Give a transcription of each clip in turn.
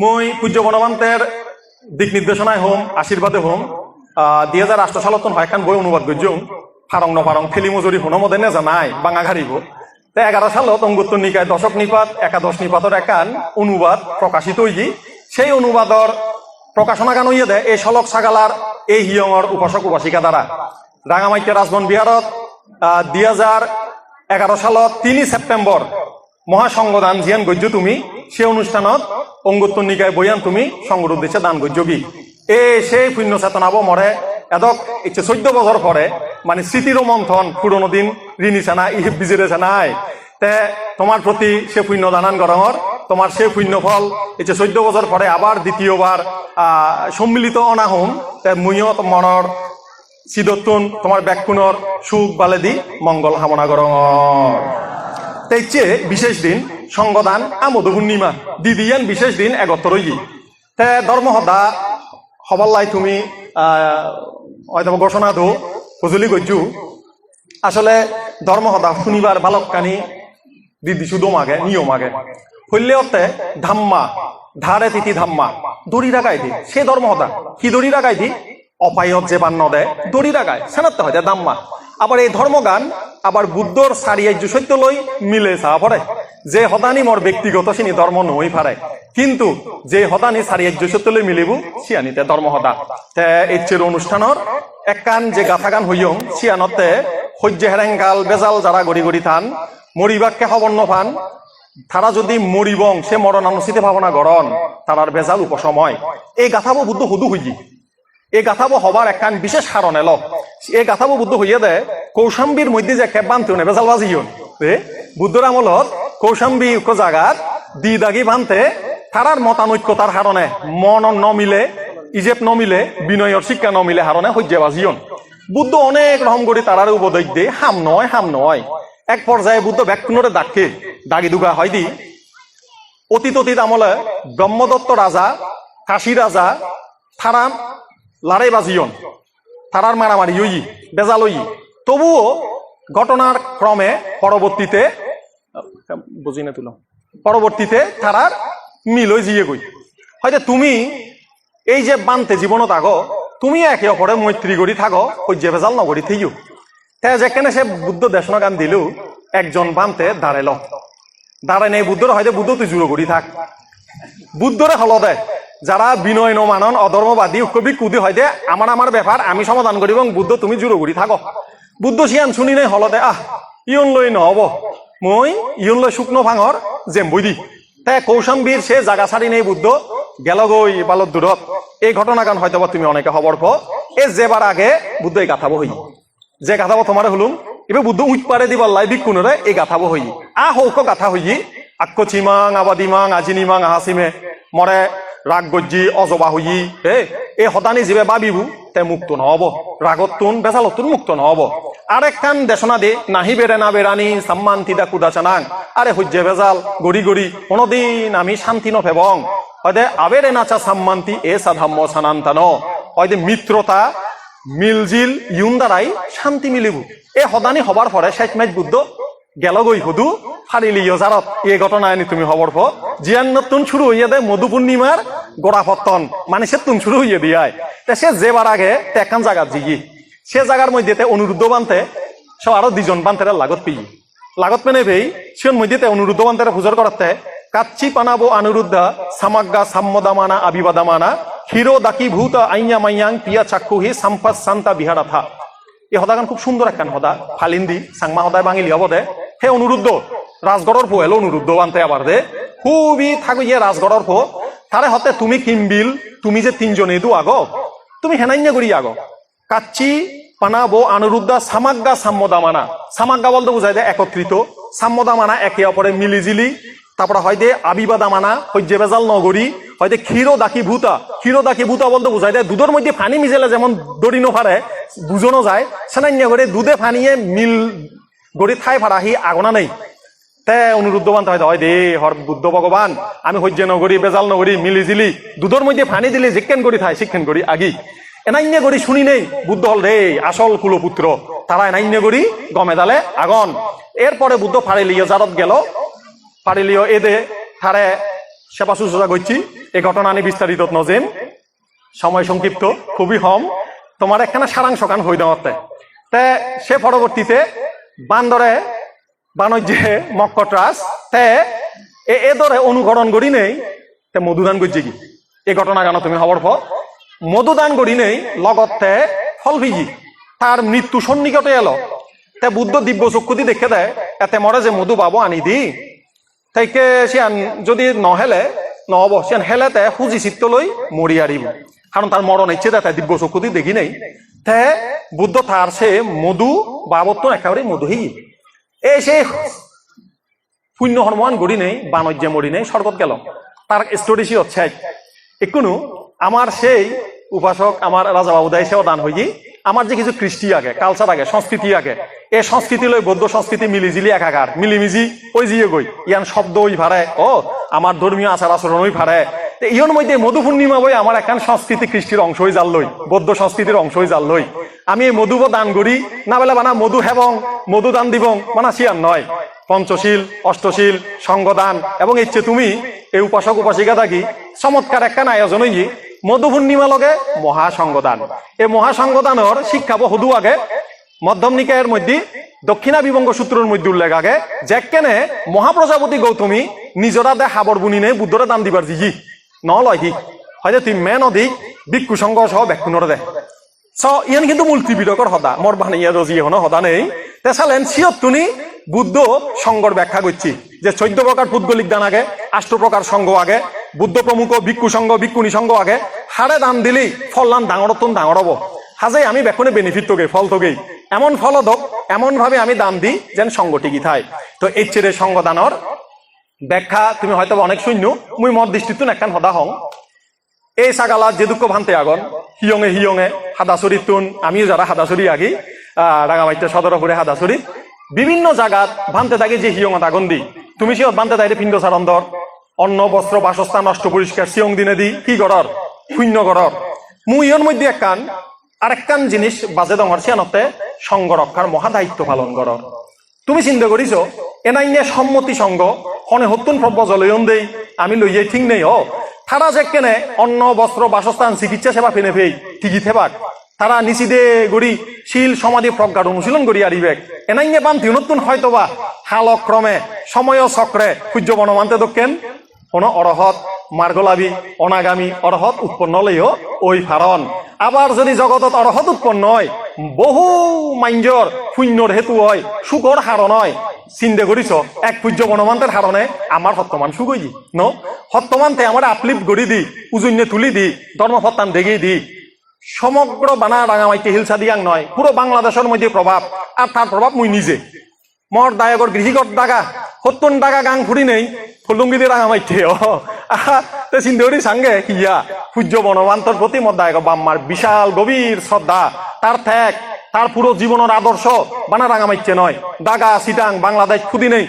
মই পূজ্য বনবান্তের দিক নির্দেশনায় হোম আশীর্বাদে হোম। দুই হাজার আষ্ট সালত হয় বই অনুবাদ করছুম ফারং নফারং ফেলি মজুরি হুনো মধ্যে নেজা নাই বাঙা ঘাড়িব তে এগারো সালত অঙ্গুত্তর নিকায় দশক নিপাত, একাদশ নিপাতর একান অনুবাদ প্রকাশিত হইজি সেই অনুবাদর প্রকাশনা গান হইয়া দেয় এই সলক সাগালার এই হিয়ঙর উপাসক উপাসিকা দ্বারা রাঙামাইকে রাজবন বিহারত দুই হাজার এগারো সালত তিনি সেপ্টেম্বর মহাসংগদান জিয়ান গজ্য তুমি, সেই অনুষ্ঠানত অঙ্গুত্তর নিকায় বইয়ান তুমি সংগর উদ্দেশ্যে দান গজ্যগী এ সেই পুণ্য চেতনাব মরে এদক ইচ্ছে চৈধ্য বছর পরে মানে স্মৃতিরও মন্থন পুরনো দিন ঋণিছে না ইহে বিজিরেছে নাই তে তোমার প্রতি সে পুণ্য দানান গরমর তোমার সে পুণ্য ফল ইচ্ছে চৈধ্য বছর পরে আবার দ্বিতীয়বার সম্মিলিত অনাহম তে মুইও মনৰ চিদতুন তোমার ব্যাকুণর সুখ বালেদি মঙ্গল কামনা গরমর তেইচে বিশেষ দিন সংগদান আমোদ পূর্ণিমা দিদিয়ান বিশেষ দিন একত্র রই তে ধর্মহদা হবাল্লাই তুমি হয়তো ঘোষণা দো হুজুলি গজ্জু আসলে ধর্মহদা শুনিবার বালককানি দিদি শুধু মাগে নিয়ম আগে হইলেওতে ধাম্মা, ধারে তিথি ধাম্মা দড়ি রাগাই দি সে ধর্মহদা কি দড়ি রাগাই দি অপায়ত যে বান্ন দেয় দড়ি রাগায় সেনাতে হয় দাম্মা আবার এই ধর্মগান আবার বুদ্ধর সারিয়াজ্য সত্য লই মিলে চা পড়ে। যে হদানি মোর ব্যক্তিগত সিনি ধর্ম নই পারে কিন্তু যে হদানি সারিয়াজ্য সত্য লই মিলিবু সিয়ানিতে ধর্ম হদা। তে ইচ্ছের অনুষ্ঠানৰ একান যে গাথা গান হইয়ং সিয়ানতে সহ্য হেরেঙ্গাল বেজাল যারা গড়ি গড়ি থান মরিবাককে হবন্ন ফান তারা যদি মরিবং সে মরণানুচিতে ভাবনা গরণ তারার বেজাল উপসময় এই গাথাবো বুদ্ধ হুদু হইজি। এই গাথাবো হবার একখান বিশেষ কারণ এলো। এই গাথাবো বুদ্ধ হইয়া দে কৌশাম্বীর মধ্যে যে খেপ বানতে নে বেজাল বাজি হন বুদ্ধর আমলত কৌশাম্বী উক্ত জাগাত দি দাগি বানতে তারার মতানৈক্যতার হারণে মন নমিলে, ইজেপ নমিলে বিনয়র শিক্ষা নমিলে হারণে সহ্য বাজিয়ন বুদ্ধ অনেক রকম করে তারার উপদেশ দিয়ে, হাম নয় হাম নয়। এক পর্যায়ে বুদ্ধ ব্যাকুণরে দাগকে দাগি দুগা হয় দি, অতীত অতীত আমলে ব্রহ্মদত্ত রাজা কাশী রাজা তারা লড়াই বাজিয়ন থারার মারামারি ওই বেজাল ওই তবুও ঘটনার ক্রমে পরবর্তীতে বুঝি না তুলো। পরবর্তীতে তারার মিল হয়ে জিয়ে গই হয়তো তুমি এই যে বানতে জীবনত আগো, তুমি একে অপরে মৈত্রী গড়ি থাকো সহ্য ভেজাল নগরী থেইও তে যেখানে সে বুদ্ধ দেশন গান দিলেও একজন বানতে দাঁড়াইল। দাঁড়ায় নেই বুদ্ধর, হয়তো বুদ্ধ তুই জুড়ো গড়ি থাক। বুদ্ধরে হল দে, যারা বিনয় নমানন, অধর্মবাদী কবি কুদি হয় দে আমার আমার ব্যাপার, আমি সমাধান করি এবং বুদ্ধ তুমি জুড়ো গড়ি থাকো। বুদ্ধ সিয়ান শুনি নাই হল দে, আহ, ইয়ন লই নহব। মই লই শুকনো ভাঙর জেম বই দি। তে কৌশম্বীর সে জাগা ছাড়ি নেই বুদ্ধ গেল গই বালত দূরত এই ঘটনা গান হয়তো তুমি অনেকে খবর পো এ যেবার আগে বুদ্ধ এই গাথাবো হই যে গাথাবো তোমার হলুম। এবার বুদ্ধ উইট পারে দিবার লাই বিকুনরে এই গাথাবো হই আ হৌক গাথা হই আক্ক চিমাং আবাদিমাং আজিনিমাং আহাসিমে মরে রাগ গজ্জি অজবা হই হে, এই হদানি জীবে বাবিবু তে মুক্ত নহব। রাগতুন বেজালতুন মুক্ত নহব। আরেক কান দেশনা দে, নাহি বেড়ে না বেড়ানি, সাম্মান তিদা কুদা চানাং। আরে হজ্জে বেজাল গড়ি গড়ি, কোনদিন আমি শান্তি নফেবং হয়দে আবেরে নাচা সাম্মান্তি, এ সাধাম্য সানান্তানো হয়দে মিত্রতা, মিলজিল ইউন দ্বারাই শান্তি মিলিব। এ হদানি হবার পরে শেষ মেজ বুদ্ধ গেল গই হুদু ফারিলি ইয়জারত এই ঘটনা আনি তুমি হবর ফ। জিয়ান নতুন শুরু হইয়া দে মধু পূর্ণিমার গোড়া পত্তন মানে সে তুন শুরু হইয়া দিয়ায় তে সে যেবার আগে তে একখান জায়গা জিগি। সে জায়গার মধ্যে অনুরুদ্ধ বানতে সব আরও দুজন বানতে লাগত পেয়ে। লাগত পেনে পেয়ে সিয়ন মধ্যে অনুরুদ্ধ বানতে পুজোর করাতে কাচ্চি পানাবো অনুরুদ্ধা সামাগ্গা সাম্মদামানা, আবিবাদামানা, হিরো দাকি ভূত, আইয়া মাইয়াং, পিয়া চাক্ষুহি সাম্পাস সান্তা বিহারাথা। এই সদাগান খুব সুন্দর একখান সদা ফালিন্দি, সাংমা সদায় বাঙিলি দে। হে অনুরুদ্ধ, রাজগড়র ফো এলো অনুরুদ্ধ বানতে আবার দে। খুবই থাকো ইয়ে রাজগড়র ফো তারে হতে তুমি কিমবিল, তুমি যে তিনজনে দু আগ, তুমি হেনাইন্য করি আগ। কাচ্চি পানা বো আনুরুদ্ধা সামাগ্গা সাম্যদামানা সামাগ্গা বলতে বুঝাই দেয় একত্রিত। সাম্যদামানা একে অপরে মিলিজিলি। তারপরে হয় দে আবিবাদা মানা সহ্য বেজাল নগরী, হয় দে ক্ষীরো দাকি ভূতা। ক্ষীরো দাকি ভূতা বলতে বুঝাই দেয় দুধের মধ্যে ফানি মিজেলে যেমন দড়ি নফারে বুঝনো যায় সেনান্য করে দুধে ফানিয়ে মিল গড়ি ঠাই ফাড়াহি আগনা নেই। তে অনুরুদ্ধবান হয় হয় দে, হর বুদ্ধ ভগবান, আমি সহ্য নগরী, বেজাল নগরী, মিলিজিলি, দুধের মধ্যে ফানি দিলে জিকেন করি থাই শিক্ষেন করি আগি। এনাইন্য করি শুনি নেই, বুদ্ধ হল রে, আসল কুলপুত্র। তারা এনাইন্য গমে দালে আগন। এরপরে বুদ্ধ ফাড়ে লিয়ে জারত গেল। পারিলিও এদে থারে সেবা শুশ্রূষা করছি এই ঘটনা আমি বিস্তারিত নজিম সময় সংক্ষিপ্ত, খুবই হম। তোমার একখানা সারাংশ কান হই দেওয়াতে তে সে পরবর্তীতে বান্দরে বাণিজ্যে মক্কট্রাস তে এ দরে অনুকরণ করি নেই। তে মধুদান করছে কি এই ঘটনা কেন তুমি হবর পর মধুদান করি নেই, লগতে ফল ভিজি তার মৃত্যু সন্নিকটে এলো। তে বুদ্ধ দিব্য চক্ষুতি দেখে দেয়, এতে মরে যে মধু পাবো আনি দি। তাইকে সিয়ান যদি নহেলে নহব সিয়ান হেলেতে সুজি চিত্ত লৈ মৰি আৰিব। কাৰণ তাৰ মৰণ ইচ্ছে তাতে দিব্য চকুদি দেখি নাই। তে বুদ্ধ তাৰ সে মধু বাবতো একেবারে মধু হি এই সেই শূন্য হরমান গড়ি নেই, বাণিজ্য মরি নেই স্বর্গত গেল। তার স্টোরি সে হচ্ছে একটু আমার সেই উপাসক আমার রাজা বাবুদাই সেও দান হই আমার যে কিছু কৃষ্টি আগে কালচার আগে, সংস্কৃতি আগে এ সংস্কৃতি লই বৌদ্ধ সংস্কৃতি মিলিজিলি একাকার মিলিমিজি ওই জিয়ে গই, ইয়ান শব্দ ওই ভারে, ও, আমার ধর্মীয় আচার আচরণ ওই তে ইয়ন মধ্যে মধু পূর্ণিমা বই আমার একখান সংস্কৃতি কৃষ্টির অংশ হয়ে জাল লই বৌদ্ধ সংস্কৃতির অংশ হয়ে জাল লই আমি এই মধুব দান করি না বেলা বানা মধু হেবং, মধু দান দিবং মানা সিয়ান নয়। পঞ্চশীল, অষ্টশীল, সঙ্গদান, এবং ইচ্ছে তুমি, এই উপাসক উপাসিকা থাকি, চমৎকার একখান আয়োজন হই মধু পূর্ণিমা লগে মহাসংগদান। এই মহাসংগদানের শিক্ষা বহুদু আগে। মধ্যম নিকায়ের মধ্যে, দক্ষিণা বিবঙ্গ সূত্রের মধ্যে উল্লেখ আগে, যে কেনে মহাপ্রজাপতি গৌতমী নিজরা দে হাবর বুনি নে বুদ্ধরে দান দিবার জি ন লয় হি হয়তো তুই মেন অধিক ভিক্ষু সংঘ সহ ব্যাকুণরে দে। চ, ইয়ান কিন্তু মূল ত্রিপিটকর হদা মর বানিয়া রজি হনো হদা নেই। তে চালেন সিয়ত তুনি বুদ্ধ সংঘর ব্যাখ্যা করছি যে চৈদ্দ প্রকার পুদ্গলিক দান আগে, আষ্ট প্রকার সংঘ আগে বুদ্ধ প্রমুখ, ভিক্ষু সংঘ, ভিক্ষুণী সংঘ আগে। হারে দান দিলেই ফললান ডাঙর তুন ডাঙর হব। হাজে আমি বেখনে বেনিফিট তোগে ফল তোগেই। এমন ফল দক এমন ভাবে আমি দান দিই যেন সংঘ টিকি থাই তো এই চেরে সংঘ দানর ব্যাখ্যা তুমি হয়তো অনেক শূন্য মুই মত দৃষ্টিতুন একখান হদা হং এই ছাগালাত যে দুঃখ ভান্তে আগন হিয়ঙে হিয়ঙে হাদাচুরিত তুন আমিও যারা হাদাচুরি আগি রাঙামাইতে সদরপুরে হাদাচুরিত বিভিন্ন জায়গাত ভান্তে থাকি যে হিয়ঙত আগুন দি তুমি সিহত ভান্তে তাইরে পিণ্ড সারন্দর অন্ন, বস্ত্র, বাসস্থান নষ্ট পরিষ্কার, সিয়ং দিনে দি, কি গড়র? শূন্য গড়র। মুই ইয়র মধ্যে একখান আরেকখান জিনিস বাজে দঙর সিয়ানতে সংঘ রক্ষার মহা দায়িত্ব পালন গড়র তুমি চিন্তা করিছ এনাইনে সম্মতি সঙ্গ, হনে হতুন প্রব্য জলয়ন দেই, আমি লইয়াই ঠিক নেই হ তারা যে কেনে অন্ন, বস্ত্র, বাসস্থান, চিকিৎসা সেবা ফেনে ফেই ঠিকই থেবাক তারা নিচিদে গড়ি শিল, সমাধি প্রজ্ঞার অনুশীলন করি আরিবেক এনাইনে বান্তি নতুন হয়তোবা, হালক্রমে, সময় চক্রে সূর্য বনমান্তে দক্ষেন কোন অরহত, মার্গলাভী, অনাগামী, অরহত উৎপন্ন লইও ওই ফারণ আবার যদি জগতত অরহত উৎপন্ন হয়, বহু মাঞ্জর শূন্যর হেতু হয় সুখর হারণ হয়। চিন্তা করিছ এক পূজ্য বনমান্তের হারণে আমার সত্যমান হই ন? সত্যমান্তে আমার আপলিপ গড়ি দি, উজুন্যে তুলি দি ধর্মসত্তান দেগি দি সমগ্র বানা রাঙামাইতে হিলসা দিয়াং নয় পুরো বাংলাদেশের মধ্যে প্রভাব আর তার প্রভাব মুই নিজে। মর দায়গর গৃহীগত দাগা সত্তর টাকা গাং ফুরি নেই ফুলুঙ্গিতে রাঙামাইতে ও মাইতে তে করি সাঙ্গে হিয়া সূর্য বনবান্তর প্রতি মর দায়গ বাম্মার বিশাল গভীর শ্রদ্ধা, তার ত্যাগ, তার পুরো জীবনের আদর্শ বানা রাঙামাইতে নয়, দাগা সিটাং বাংলাদেশ খুদি নেই।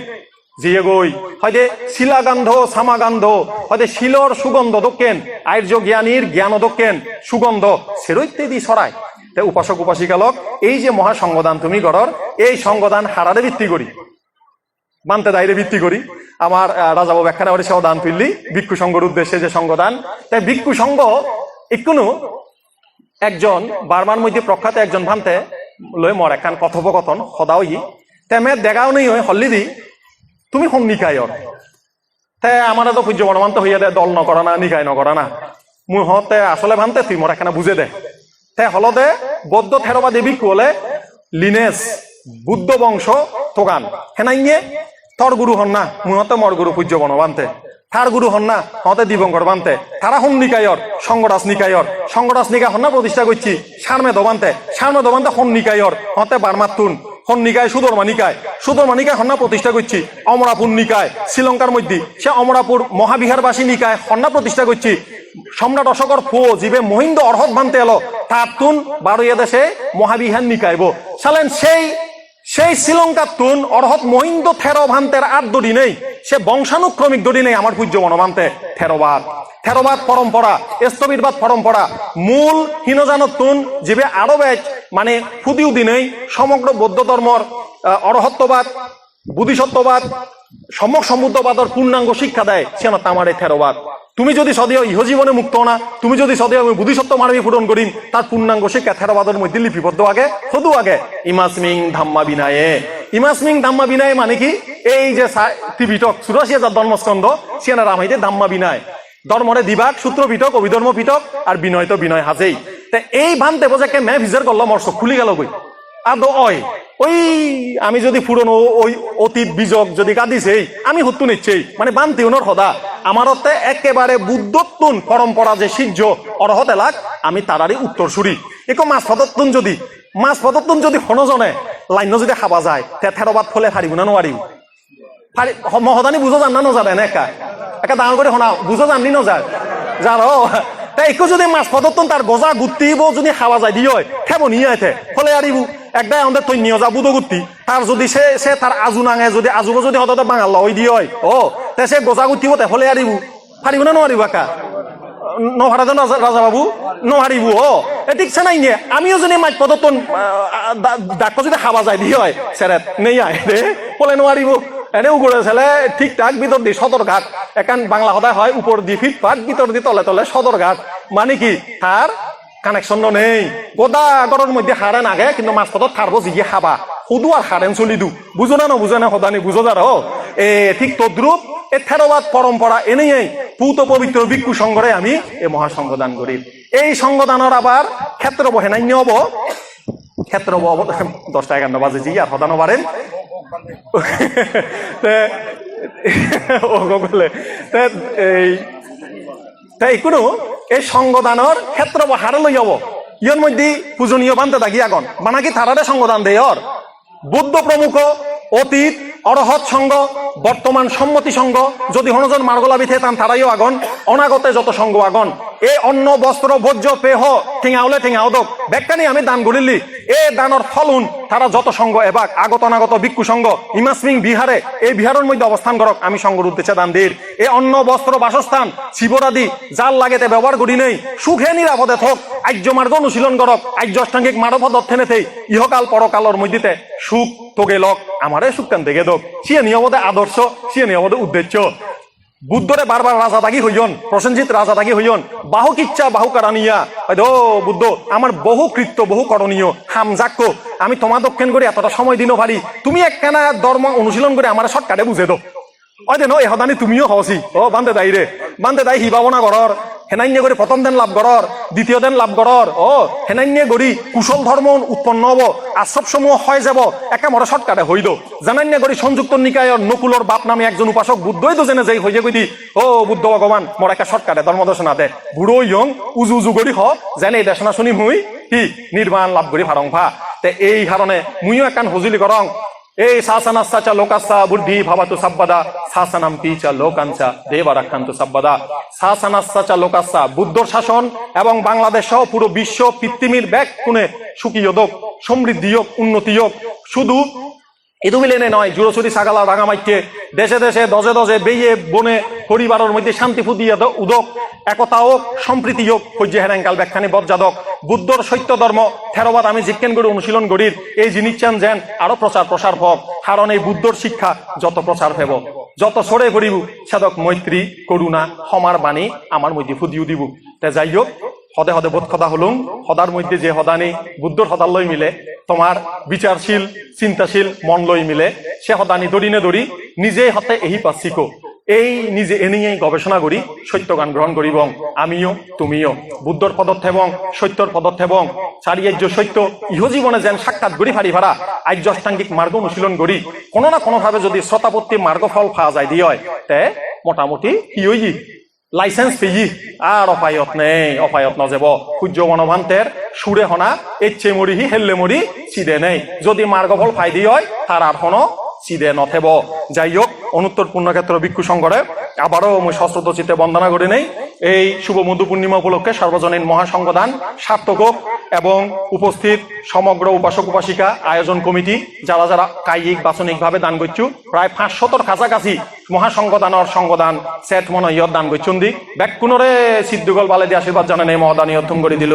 জিয়ে গই হয়তো শিলাগান্ধ, সামাগান্ধ হয়তো শিলর সুগন্ধ দক্ষেন আর্য জ্ঞানীর জ্ঞান দক্ষেন সুগন্ধ সেরৈত্যদি ছড়ায় তে উপাসক উপাসিকালক এই যে মহাসংগদান তুমি গড়র এই সংগদান হারারে ভিত্তি করি। মানতে দায়রে ভিত্তি করি। আমার আহ, রাজাবু ব্যাখ্যা সেও দান তুললি ভিক্ষু সংঘর উদ্দেশ্যে যে সংগদান। তাই ভিক্ষু সংঘ একটু একজন বারবার মধ্যে প্রখ্যাত একজন ভান্তে লই মর একখান কথোপকথন সদাও ই তেমে দেখাও নেই হয় হল্লি দি তুমি সং নিকায়র তে আমার তো সূর্য বনমান্ত হইয়া দে দল নকরা না নিকায় নকরা না। মুই হতে আসলে ভান্তে তুই মর একখানা বুঝে দে। তে হলদে বৌদ্ধ থেরবা দেবী কোলে লিনেস বুদ্ধ বংশ তোগান হেনাইয়ে তর গুরু হন না মুহতে মর গুরু পূজ্য বনবান্তে থার গুরু হন না হতে দিবঙ্কর বান্তে। তারা হন নিকায়র সঙ্গরাস নিকায়র। সঙ্গরাস নিকায় হন না প্রতিষ্ঠা করছি সারমে দবান্তে সারমে দবান্তে হন নিকায়র হতে বারমাতুন হন নিকায় সুদর্মা নিকায়। সুদর্মা নিকায় হন্না প্রতিষ্ঠা করছি অমরাপুর নিকায়, শ্রীলঙ্কার মধ্যে। সে অমরাপুর মহাবিহারবাসী নিকায় হন্না প্রতিষ্ঠা করছি সম্রাট অশোকর ফো জীবে মহিন্দ অর্হত ভান্তে এলো। তাতুন বারোয়া দেশে মহাবিহার নিকায়ব সালেন সেই সেই শ্রীলঙ্কার তুন অর্হত মহিন্দ থেরো ভান্তের আর দড়ি নেই। সে বংশানুক্রমিক দড়ি নেই আমার পূজ্য মনমান্তে থেরোবাদ। থেরোবাদ পরম্পরা, স্থবিরবাদ পরম্পরা, মূল হীনজানত তুন জীবে আরও বেচ মানে ফুদিউ দিনেই সমগ্র বৌদ্ধ ধর্মর অরহত্ববাদ বুদ্ধিসত্ত্ববাদ সম্যক সমুদ্রবাদর পূর্ণাঙ্গ শিক্ষা দেয় সে আমার তামারে থেরোবাদ। তুমি যদি সদেহ ইহ জীবনে মুক্ত না, তুমি যদি সদেহ আমি বুদ্ধিসত্ত্ব মানবী পূরণ করিম, তার পূর্ণাঙ্গ সে ক্যাথেরাবাদের মধ্যে লিপিবদ্ধ আগে, সদু আগে। ইমাসমিং ধাম্মা বিনায়ে। ইমাসমিং ধাম্মা বিনায়ে মানে কি? এই যে ত্রিপিটক চুরাশি হাজার ধর্মস্কন্ধ, সিয়ানা রামাইতে ধাম্মা বিনায়। ধর্মরে দিবাক সূত্র পিটক অভিধর্ম পিটক আর বিনয় তো বিনয় হাজেই। তে এই ভানতে বোঝাকে মে ভিজার করল মর্ষ খুলি গেল আর তো অয়। ওই, আমি যদি পুরনো ওই অতীত বীজক যদি কাঁদিছে আমি হত্যু নিচ্ছেই মানে বান্তি উনর সদা। আমার হতে একেবারে বুদ্ধত্তুন পরম্পরা যে সিজ্জ অরহত এলাক আমি তারারই উত্তর সুরি। একো মাছ পদত্তুন যদি, মাছ পদত্তুন যদি হনজনে লাইন যদি খাবা যায়, তে থেরবাদ ফলে হারিব না ফারি মহদানি বুঝো জান না নজার এনে একা? একা ডাঙর করে শোনা বুঝো জানলি নজার যার তাই একো যদি মাছ পদত্তন তার গজা গুত্তিব যদি খাওয়া যায় দিয়ে খেব নিয়ে ফলে আরিব একদাই আমাদের তৈ নিয়ে যাব তার যদি সে সে তার আজু নাঙে, যদি আজুব যদি হতে বাঙাল লই দিয়ে হয়, ও, তে সে গজা গুত্তিব তে ফলে আরিব। পারিব না নোৱাৰিব একা? নহারা যেন রাজা বাবু নহারিব ও। এ ঠিক নাই নিয়ে। আমিও যদি মাছ পদত্তন ডাক্ত যদি খাওয়া যায় দিয়ে হয় সেরেত নেই আয় রে বলে নোৱাৰিব। এনেও করে ছেলে ঠিকঠাক ভিতর দি সদর ঘাট। একান বাংলা সদায় হয় উপর দি ফিটপাট ভিতর দি তলে তলে সদর ঘাট। মানে কি? তার কানেকশন নেই। গোদা গরর মধ্যে হারে নাগে, কিন্তু মাছ পথত থারবো জিগে খাবা। সুদু আর হারেন চলি দু বুঝো না বুঝো না সদানি বুঝো যার এ, ঠিক তদ্রুপ এ থেরবাদ পরম্পরা এনেই পুত পবিত্র ভিক্ষু সংঘরে আমি এ মহাসংঘদান করি এই সংঘদানের আবার ক্ষেত্র বহেনান্য হব ক্ষেত্র হব দশটা এগারো বাজে জি আর সদানো পারেন এই কোনো এই সংগদানের ক্ষেত্র হারে লই যাব। ইয়ের মধ্যে পূজনীয় বানতে থাকি আগন। বানাকি তারারে সংগদান দেয়র বুদ্ধ প্রমুখ অতীত অরহৎ সংঘ বর্তমান সম্মতি সংঘ, যদি হনজন মার্গলা বিথে তান তারাইও আগন, অনাগতে যত সংঘ আগন। এ অন্ন, বস্ত্র, ভোজ্য, পেহ আমি দান এ দানর ফলুন তারা যত সংঘ এবাক, আগত ভিক্ষু সংঘ ইমাসমিং বিহারে, এই বিহারের মধ্যে অবস্থান করক, আমি উদ্দেশ্যে দান এ অন্ন, বস্ত্র, বাসস্থান, শিবরাদি, যার লাগেতে ব্যবহার করি নেই, সুখে নিরাপদে থক, আর্য মার্গ অনুশীলন করক, আর্য অষ্টাঙ্গিক মানব দক্ষিণে থেই ইহকাল পরকালর মধ্যে সুখ তোগে লক, আমারে সুখ কান দেখে দক। সিয়ে নিয়মতে আদর্শ, সিয়ে নিয়মতে উদ্দেশ্য। বুদ্ধরে বারবার রাজা দাগি হইয়ন, প্রসেনজিৎ রাজা দাগি হইয়ন। বাহু কিচ্ছা, বাহু কারানিয়া ও বুদ্ধ, আমার বহু কৃত্য, বহু করণীয়। হাম যাক্য আমি তোমার দক্ষিণ করে এতটা সময় দিনও পারি। তুমি একখানা ধর্ম অনুশীলন করে আমার শর্টকাটে বুঝে দো ওই দেন এ হদানি তুমিও হওয়াছি ও বান্দে দাই রে। বান্ধে দাই হিবাবনা করর হেনান্য করে প্রথম দিন লাভ করর দ্বিতীয় দিন লাভ করর ও হেনান্য করি কুশল ধর্ম উৎপন্ন হব আশ্রব সমূহ হয় যাব একে মরে শর্টকাটে হইল জানান্য করি সংযুক্ত নিকায়র নকুলর বাপ নামে একজন উপাসক বুদ্ধই তো জেনে যাই হয়ে কই দি ও বুদ্ধ ভগবান মোর একা শর্টকাটে ধর্ম দর্শনা দে। বুড়ো ইয়ং, উজু উজু করি হ, যেন এই দেশনা শুনি মুই কি নির্মাণ লাভ করি ফারং ভা। তে এই কারণে মুইও একান হজুলি করং এই শাসনাস্তাচা লোকাস্তা, বুদ্ধি ভাবাতু সাব্বাদা। শাসনাম পিচা লোকাঞ্চা রাখান্তু সাব্বাদা। শাসনাস্তাচা লোকাস্তা, বুদ্ধর শাসন এবং বাংলাদেশ সহ পুরো বিশ্ব পৃথিবীর ব্যাক কোণে সুখী হোক সমৃদ্ধি হোক উন্নতি হোক শুধু ইদুমিলেনে নয় জুরসুরি সাগালা রাঙামাইকে দেশে দেশে, দজে দজে বেয়ে বনে পরিবারের মধ্যে শান্তি ফুদিয়ে উদক। একতা হোক সম্প্রীতি হোক সহ্য হেরাঙ্কাল ব্যাখ্যানি বজ্জাদক বুদ্ধর সত্য ধর্ম, থেরবাদ আমি জিজ্ঞেন করে, অনুশীলন করির। এই জিনিস চান যেন আরও প্রচার প্রসার হোক। কারণ এই বুদ্ধর শিক্ষা যত প্রচার হেব যত সরে পড়িব সেদক মৈত্রী করুণা সমার বাণী আমার মধ্যে ফুদিও দিব। তে যাই হোক সদে সদে বোধ সদা হলুম সদার মধ্যে যে সদানি বুদ্ধর সদার লই মিলে, তোমার বিচারশীল, চিন্তাশীল মন লই মিলে, সে সদানি দড়িনে দড়ি নিজেই হতে এহি পাচ্ছিকো এই নিজে এনেই গবেষণা করি সত্য গান গ্রহণ করিব আমিও, তুমিও। বুদ্ধর পদক্ষেপং সত্যর পদক্ষেপং চারিয়ার্য সত্য, ইহ জীবনে যেন সাক্ষাৎ গড়ি ফারি ভাড়া আর্য অষ্টাঙ্গিক মার্গ অনুশীলন করি। কোনো না কোনোভাবে যদি শ্রোতাপত্তি মার্গ ফল খাওয়া যায় দিয়ে, তে মোটামুটি কি লাইসেন্স ফিজি আর অপায়ত নেই অপায়ত নজেব সূর্য গণভান্তের সুরে হনা এচ্ছে মরি হি হেল্লে মরি চিদে নেই যদি মার্গফল ফাইদি হয় তার আর হন চিদে নথেব যাই হোক অনুত্তর পূর্ণক্ষেত্র ভিক্ষু সংঘরে আবারও মই সশ্রত চিতে বন্দনা করি নেই এই শুভ মধু পূর্ণিমা উপলক্ষে সর্বজনীন মহাসংগদান, সার্থক এবং উপস্থিত সমগ্র উপাসক উপাসিকা, আয়োজন কমিটি, যারা যারা কায়িক বাচনিকভাবে দান করছু, প্রায় পাঁচশতর কাছাকাছি মহাসংগদানর সংগদান সেট মন ইয়ত দান করছুন দি ব্যাকুণরে সিদ্ধুগল বালে দিয়ে আশীর্বাদ জানানে মহদানী অধ্যম করে দিল